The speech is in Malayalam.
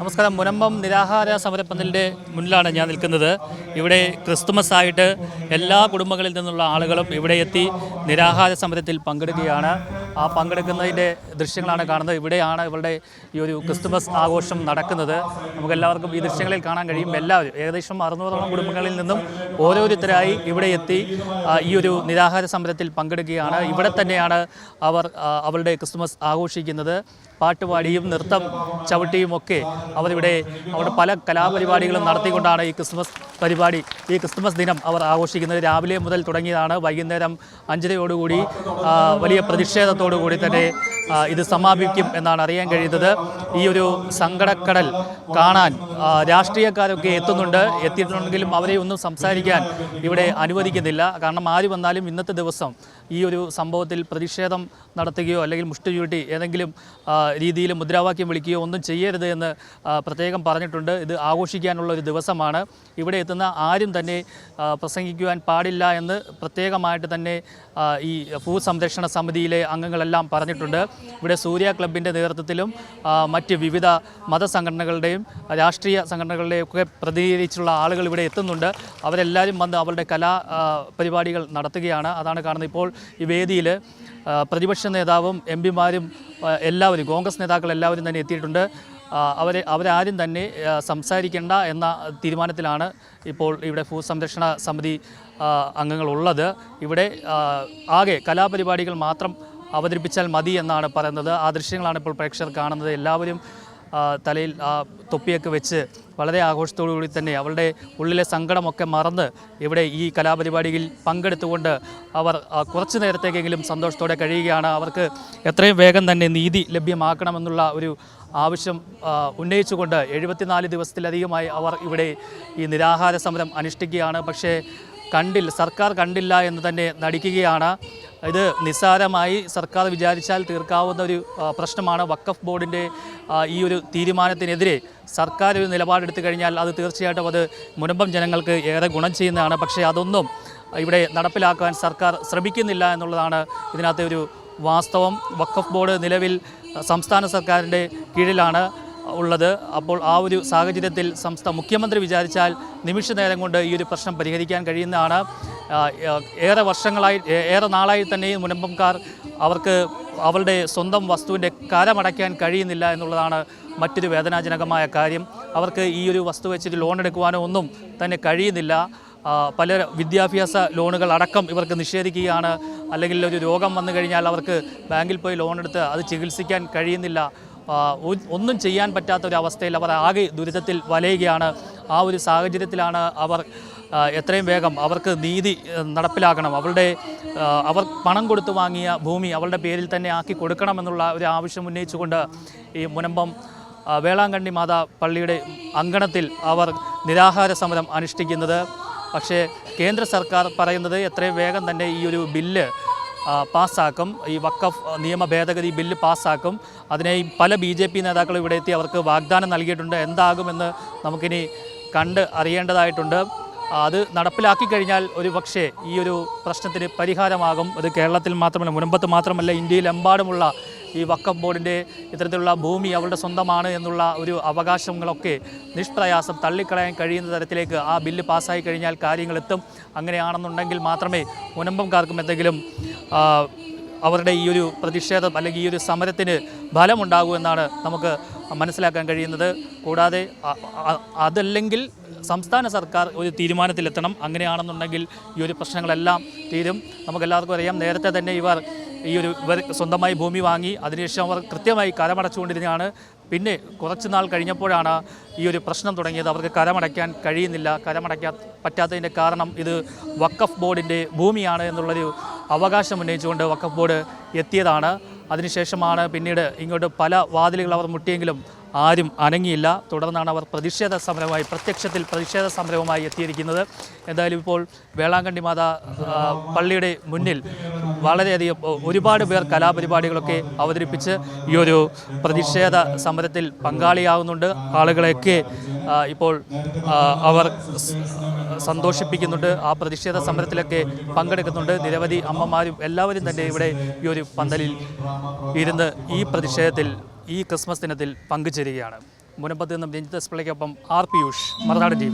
നമസ്കാരം. മുനമ്പം നിരാഹാര സമരപ്പന്തലിന്റെ മുന്നിലാണ് ഞാൻ നിൽക്കുന്നത്. ഇവിടെ ക്രിസ്തുമസ് ആയിട്ട് എല്ലാ കുടുംബങ്ങളിൽ നിന്നുള്ള ആളുകളും ഇവിടെ എത്തി നിരാഹാര സമരത്തിൽ പങ്കെടുക്കുകയാണ്. ആ പങ്കെടുക്കുന്നതിന്റെ ദൃശ്യങ്ങളാണ് കാണുന്നത്. ഇവിടെയാണ് ഇവരുടെ ഈ ഒരു ക്രിസ്തുമസ് ആഘോഷം നടക്കുന്നത്. നമുക്ക് എല്ലാവർക്കും ഈ ദൃശ്യങ്ങളിൽ കാണാൻ കഴിയും. എല്ലാവരും ഏകദേശം അറുന്നൂറോളം കുടുംബങ്ങളിൽ നിന്നും ഓരോരുത്തരായി ഇവിടെ എത്തി ഈ ഒരു നിരാഹാര സമരത്തിൽ പങ്കെടുക്കുകയാണ്. ഇവിടെ തന്നെയാണ് അവർ അവളുടെ ക്രിസ്തുമസ് ആഘോഷിക്കുന്നത്. പാട്ടുപാടിയും നൃത്തം ചവിട്ടിയും ഒക്കെ അവരിവിടെ അവിടെ പല കലാപരിപാടികളും നടത്തിക്കൊണ്ടാണ് ഈ ക്രിസ്മസ് പരിപാടി ഈ ക്രിസ്മസ് ദിനം അവർ ആഘോഷിക്കുന്നത്. രാവിലെ മുതൽ തുടങ്ങിയതാണ് വൈകുന്നേരം അഞ്ചരയോടുകൂടി വലിയ പ്രതിഷേധത്തോടു കൂടി തന്നെ ഇത് സമാപിക്കും എന്നാണ് അറിയാൻ കഴിയുന്നത്. ഈ ഒരു സങ്കടക്കടൽ കാണാൻ രാഷ്ട്രീയക്കാരൊക്കെ എത്തുന്നുണ്ട്. എത്തിയിട്ടുണ്ടെങ്കിലും അവരെ ഒന്നും സംസാരിക്കാൻ ഇവിടെ അനുവദിക്കുന്നില്ല. കാരണം ആര് വന്നാലും ഇന്നത്തെ ദിവസം ഈ ഒരു സംഭവത്തിൽ പ്രതിഷേധം നടത്തുകയോ അല്ലെങ്കിൽ മുഷ്ടി ചുരുട്ടി ഏതെങ്കിലും രീതിയിൽ മുദ്രാവാക്യം വിളിക്കുകയോ ഒന്നും ചെയ്യരുത് എന്ന് പ്രത്യേകം പറഞ്ഞിട്ടുണ്ട്. ഇത് ആഘോഷിക്കാനുള്ള ഒരു ദിവസമാണ്. ഇവിടെ എത്തുന്ന ആരും തന്നെ പ്രസംഗിക്കുവാൻ പാടില്ല എന്ന് പ്രത്യേകമായിട്ട് തന്നെ ഈ ഭൂസംരക്ഷണ സമിതിയിലെ അംഗങ്ങളെല്ലാം പറഞ്ഞിട്ടുണ്ട്. ഇവിടെ സൂര്യ ക്ലബിന്റെ നേതൃത്വത്തിലും മറ്റ് വിവിധ മതസംഘടനകളുടെയും രാഷ്ട്രീയ സംഘടനകളുടെയും ഒക്കെ പ്രതിനിധീകരിച്ചുള്ള ആളുകൾ ഇവിടെ എത്തുന്നുണ്ട്. അവരെല്ലാവരും വന്ന് അവരുടെ കലാ പരിപാടികൾ നടത്തുകയാണ്. അതാണ് കാണുന്നത് ഇപ്പോൾ ഈ വേദിയിൽ പ്രതിപക്ഷ നേതാവും എം പിമാരും എല്ലാവരും കോൺഗ്രസ് നേതാക്കൾ എല്ലാവരും തന്നെ എത്തിയിട്ടുണ്ട്. അവരെ അവരാരും തന്നെ സംസാരിക്കേണ്ട എന്ന തീരുമാനത്തിലാണ് ഇപ്പോൾ ഇവിടെ ഭൂസംരക്ഷണ സമിതി അംഗങ്ങളുള്ളത്. ഇവിടെ ആകെ കലാപരിപാടികൾ മാത്രം അവതരിപ്പിച്ചാൽ മതി എന്നാണ് പറയുന്നത്. ആ ദൃശ്യങ്ങളാണ് ഇപ്പോൾ പ്രേക്ഷകർ കാണുന്നത്. എല്ലാവരും തലയിൽ ആ തൊപ്പിയൊക്കെ വെച്ച് വളരെ ആഘോഷത്തോടു കൂടി തന്നെ അവളുടെ ഉള്ളിലെ സങ്കടമൊക്കെ മറന്ന് ഇവിടെ ഈ കലാപരിപാടിയിൽ പങ്കെടുത്തുകൊണ്ട് അവർ കുറച്ച് നേരത്തേക്കെങ്കിലും സന്തോഷത്തോടെ കഴിയുകയാണ്. അവർക്ക് എത്രയും വേഗം തന്നെ നീതി ലഭ്യമാക്കണമെന്നുള്ള ഒരു ആവശ്യം ഉന്നയിച്ചുകൊണ്ട് എഴുപത്തിനാല് ദിവസത്തിലധികമായി അവർ ഇവിടെ ഈ നിരാഹാര സമരം അനുഷ്ഠിക്കുകയാണ്. പക്ഷേ കണ്ടില്ല സർക്കാർ കണ്ടില്ല എന്ന് തന്നെ നടിക്കുകയാണ്. ഇത് നിസ്സാരമായി സർക്കാർ വിചാരിച്ചാൽ തീർക്കാവുന്ന ഒരു പ്രശ്നമാണ്. വക്കഫ് ബോർഡിന്റെ ഈ ഒരു തീരുമാനത്തിനെതിരെ സർക്കാർ ഒരു നിലപാടെടുത്തു കഴിഞ്ഞാൽ അത് തീർച്ചയായിട്ടും അത് മുനമ്പം ജനങ്ങൾക്ക് ഏറെ ഗുണം ചെയ്യുന്നതാണ്. പക്ഷേ അതൊന്നും ഇവിടെ നടപ്പിലാക്കാൻ സർക്കാർ ശ്രമിക്കുന്നില്ല എന്നുള്ളതാണ് ഇതിനകത്തെ ഒരു വാസ്തവം. വക്കഫ് ബോർഡ് നിലവിൽ സംസ്ഥാന സർക്കാരിന്റെ കീഴിലാണ് ഉള്ളത്. അപ്പോൾ ആ ഒരു സാഹചര്യത്തിൽ സംസ്ഥാന മുഖ്യമന്ത്രി വിചാരിച്ചാൽ നിമിഷ നേരം കൊണ്ട് ഈ ഒരു പ്രശ്നം പരിഹരിക്കാൻ കഴിയുന്നതാണ്. ഏറെ വർഷങ്ങളായി ഏറെ നാളായി തന്നെ ഈ മുനമ്പംകാർ അവർക്ക് അവരുടെ സ്വന്തം വസ്തുവിന്റെ കരമടയ്ക്കാൻ കഴിയുന്നില്ല എന്നുള്ളതാണ് മറ്റൊരു വേദനാജനകമായ കാര്യം. അവർക്ക് ഈ ഒരു വസ്തു വെച്ചിട്ട് ലോൺ എടുക്കുവാനോ ഒന്നും തന്നെ കഴിയുന്നില്ല. പല വിദ്യാഭ്യാസ ലോണുകൾ അടക്കം ഇവർക്ക് നിഷേധിക്കുകയാണ്. അല്ലെങ്കിൽ ഒരു രോഗം വന്നു കഴിഞ്ഞാൽ അവർക്ക് ബാങ്കിൽ പോയി ലോൺ എടുത്ത് അത് ചികിത്സിക്കാൻ കഴിയുന്നില്ല. ഒന്നും ചെയ്യാൻ പറ്റാത്ത ഒരു അവസ്ഥയിൽ അവർ ആകെ ദുരിതത്തിൽ വലയുകയാണ്. ആ ഒരു സാഹചര്യത്തിലാണ് അവർ എത്രയും വേഗം അവർക്ക് നീതി നടപ്പിലാക്കണം. അവരുടെ അവർ പണം കൊടുത്തു വാങ്ങിയ ഭൂമി അവരുടെ പേരിൽ തന്നെ ആക്കി കൊടുക്കണമെന്നുള്ള ഒരു ആവശ്യം ഉന്നയിച്ചുകൊണ്ട് ഈ മുനമ്പം വേളാങ്കണ്ണി മാതാ പള്ളിയുടെ അങ്കണത്തിൽ അവർ നിരാഹാര സമരം അനുഷ്ഠിക്കുന്നത്. പക്ഷേ കേന്ദ്ര സർക്കാർ പറയുന്നത് എത്രയും വേഗം തന്നെ ഈ ഒരു ബില്ല് പാസ്സാക്കും. ഈ വക്കഫ് നിയമ ഭേദഗതി ബില്ല് പാസ്സാക്കും. അതിനെ പല ബി ജെ പി നേതാക്കളും ഇവിടെ എത്തി അവർക്ക് വാഗ്ദാനം നൽകിയിട്ടുണ്ട്. എന്താകുമെന്ന് നമുക്കിനി കണ്ട് അറിയേണ്ടതായിട്ടുണ്ട്. അത് നടപ്പിലാക്കി കഴിഞ്ഞാൽ ഒരു പക്ഷേ ഈ ഒരു പ്രശ്നത്തിന് പരിഹാരമാകും. അത് കേരളത്തിൽ മാത്രമല്ല മുനമ്പത്ത് മാത്രമല്ല ഇന്ത്യയിലെമ്പാടുമുള്ള ഈ വക്കം ബോർഡിന്റെ ഇത്തരത്തിലുള്ള ഭൂമി അവളുടെ സ്വന്തമാണ് എന്നുള്ള ഒരു അവകാശങ്ങളൊക്കെ നിഷ്പ്രയാസം തള്ളിക്കളയാൻ കഴിയുന്ന തരത്തിലേക്ക് ആ ബില്ല് പാസ്സായി കഴിഞ്ഞാൽ കാര്യങ്ങൾ എത്തും. അങ്ങനെയാണെന്നുണ്ടെങ്കിൽ മാത്രമേ മുനമ്പംകാർക്കും എന്തെങ്കിലും അവരുടെ ഈ ഒരു പ്രതിഷേധം അല്ലെങ്കിൽ ഈ ഒരു സമരത്തിന് ഫലമുണ്ടാകൂ എന്നാണ് നമുക്ക് മനസ്സിലാക്കാൻ കഴിയുന്നത്. കൂടാതെ അതല്ലെങ്കിൽ സംസ്ഥാന സർക്കാർ ഒരു തീരുമാനത്തിലെത്തണം. അങ്ങനെയാണെന്നുണ്ടെങ്കിൽ ഈ ഒരു പ്രശ്നങ്ങളെല്ലാം തീരും. നമുക്കെല്ലാവർക്കും അറിയാം നേരത്തെ തന്നെ ഇവർ ഈ ഒരു ഇവർ സ്വന്തമായി ഭൂമി വാങ്ങി അതിനുശേഷം അവർ കൃത്യമായി കരമടച്ചുകൊണ്ടിരുന്നതാണ്. പിന്നെ കുറച്ച് നാൾ കഴിഞ്ഞപ്പോഴാണ് ഈ ഒരു പ്രശ്നം തുടങ്ങിയത്. അവർക്ക് കരമടയ്ക്കാൻ കഴിയുന്നില്ല. കരമടയ്ക്കാൻ പറ്റാത്തതിന്റെ കാരണം ഇത് വക്കഫ് ബോർഡിന്റെ ഭൂമിയാണ് എന്നുള്ളൊരു അവകാശം ഉന്നയിച്ചുകൊണ്ട് വക്കഫ് ബോർഡ് എത്തിയതാണ്. അതിനുശേഷമാണ് പിന്നീട് ഇങ്ങോട്ട് പല വാതിലുകൾ അവർ മുട്ടിയെങ്കിലും ആരും അനങ്ങിയില്ല. തുടർന്നാണ് അവർ പ്രതിഷേധ സമരമായി പ്രത്യക്ഷത്തിൽ പ്രതിഷേധ സമരവുമായി എത്തിയിരിക്കുന്നത്. എന്തായാലും ഇപ്പോൾ വേളാങ്കണ്ണി മാതാ പള്ളിയുടെ മുന്നിൽ വളരെയധികം ഒരുപാട് പേർ കലാപരിപാടികളൊക്കെ അവതരിപ്പിച്ച് ഈ ഒരു പ്രതിഷേധ സമരത്തിൽ പങ്കാളിയാവുന്നുണ്ട്. ആളുകളെയൊക്കെ ഇപ്പോൾ അവർ സന്തോഷിപ്പിക്കുന്നുണ്ട്. ആ പ്രതിഷേധ സമരത്തിലൊക്കെ പങ്കെടുക്കുന്നുണ്ട്. നിരവധി അമ്മമാരും എല്ലാവരും തന്നെ ഇവിടെ ഈ ഒരു പന്തലിൽ ഇരുന്ന് ഈ പ്രതിഷേധത്തിൽ ഈ ക്രിസ്മസ് ദിനത്തിൽ പങ്കുചേരുകയാണ്. മുനമ്പത്ത് നിന്നും രഞ്ജിത്ത് എസ് പിള്ളയ്ക്കൊപ്പം ആർ പിയൂഷ് മറുനാട് ടി